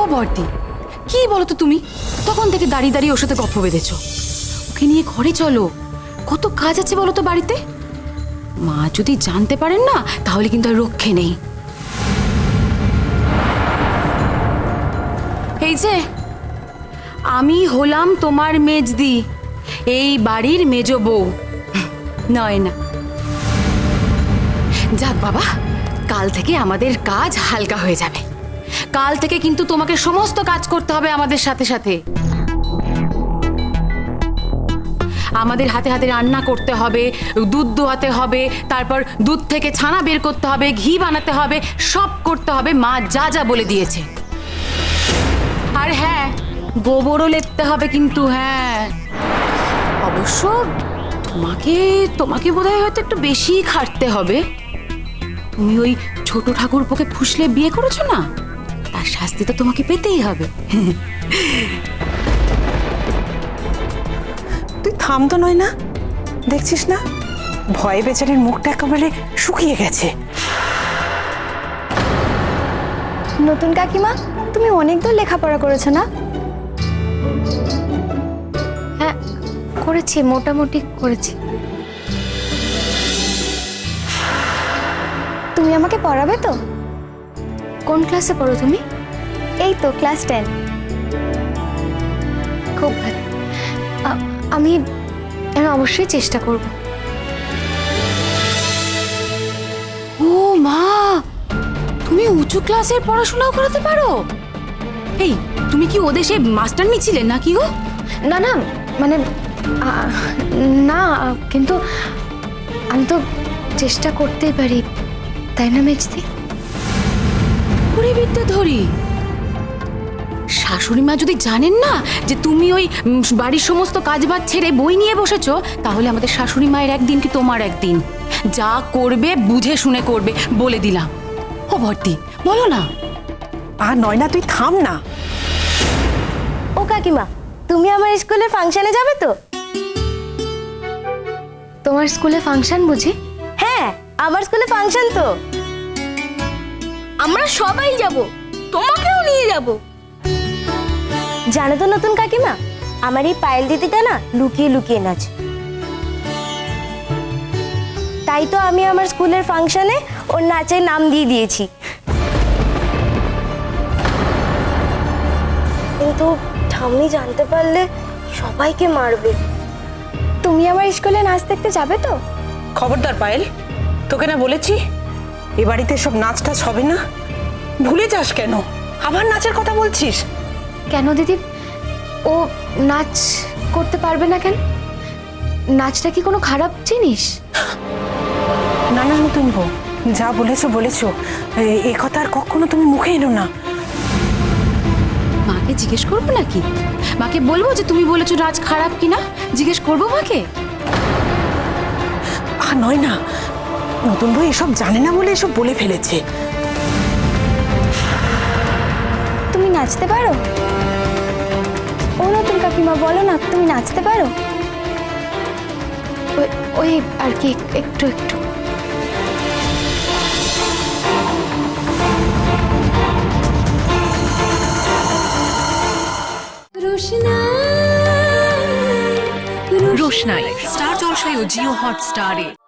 ও বর্দি, কি বলো তো তুমি? তখন থেকে দাঁড়িয়ে দাঁড়িয়ে ওর সাথে গপ্প বেঁধেছ। ওকে নিয়ে ঘরে চলো। কত কাজ আছে বলো তো বাড়িতে? মা যদি জানতে পারেন না, তাহলে কিন্তু আর রক্ষে নেই। এই যে, আমি হলাম তোমার মেজদি, এই বাড়ির মেজ বউ। নয় না। যাক বাবা, কাল থেকে আমাদের কাজ হালকা হয়ে যাবে। কাল থেকে কিন্তু তোমাকে সমস্ত কাজ করতে হবে আমাদের সাথে সাথে। আমাদের হাতে হাতে রান্না করতে হবে, দুধ দোয়াতে হবে, তারপর দুধ থেকে ছানা বের করতে হবে, ঘি বানাতে হবে, সব করতে হবে, মা যা যা বলে দিয়েছে। আর হ্যাঁ গোবরও লেপতে হবে কিন্তু হ্যাঁ। অবশ্য তোমাকে তোমাকে বোধহয় হয়তো একটু বেশি খাটতে হবে। তুমি ওই ছোট ঠাকুর ঠাকুরপোকে ফুসলে বিয়ে করেছ না? শাস্তি তো তোমাকে পেতেই হবে। তুই থাম তো নয় না দেখছিস না? ভয়ে বেচারির মুখটা একেবারে শুকিয়ে গেছে। নতুন কাকিমা তুমি অনেক দূর লেখাপড়া করেছ না? হ্যাঁ করেছি মোটামুটি করেছি। তুমি আমাকে পড়াবে তো? কোন ক্লাসে পড়ো তুমি? এই তো ক্লাস টেন। খুব ভালো। আ- আমি অবশ্যই চেষ্টা করব। ও মা তুমি উঁচু ক্লাসের পড়াশোনাও করাতে পারো? এই তুমি কি ওদের সে মাস্টার ছিলে নাকি গো? না না মানে না কিন্তু আমি তো চেষ্টা করতেই পারি তাই না মেজদি? বিদ্যা ধরি। শাশুড়ি মা যদি জানেন না যে তুমি ওই বাড়ির সমস্ত কাজবাজ ছেড়ে বই নিয়ে বসেছো তাহলে আমাদের শাশুড়ি মায়ের একদিন কি তোমার একদিন? যা করবে বুঝে শুনে করবে বলে দিলাম। ও ভর্তি বলো না। আর নয় না তুই থাম না। ও কাকিমা তুমি আমার স্কুলে ফাংশনে যাবে তো? তোমার স্কুলে ফাংশন বুঝি? হ্যাঁ আমার স্কুলে ফাংশন তো। আমরা সবাই যাব তোমাকেও নিয়ে যাব। জানো তো নতুন কাকিমা? আমার এই পায়েল দিদিটা না লুকিয়ে লুকিয়ে নাচে। তাই তো আমি আমার স্কুলের ফাংশনে ওর নাচের নাম দিয়ে দিয়েছি। কিন্তু ঠাম্মি জানতে পারলে সবাইকে মারবে। তুমি আমার স্কুলে নাচ দেখতে যাবে তো? খবরদার পায়েল, তোকে না বলেছি, এ বাড়িতে সব নাচ টাচ হবে না? ভুলে যাস কেন? আবার নাচের কথা বলছিস? কেন দিদি? ও নাচ করতে পারবে না কেন? নাচটা কি কোনো খারাপ জিনিস? না না নতুন বউ। যা বলেছ বলেছ। এ- কথা আর কখনো তুমি মুখে এনো না। মাকে জিজ্ঞেস করব নাকি? মাকে বলব যে তুমি বলেছ নাচ খারাপ কিনা? জিজ্ঞেস করব মাকে? আর নয় না। নতুন বউ এসব জানে না বলে এসব বলে ফেলেছে। নাচতে পারো? ও নতুন কাকিমা বলো না তুমি নাচতে পারো? ওই- ওই আর কি একটু একটু। রোশনাই। স্টার জলসায় ও জিও হটস্টারে।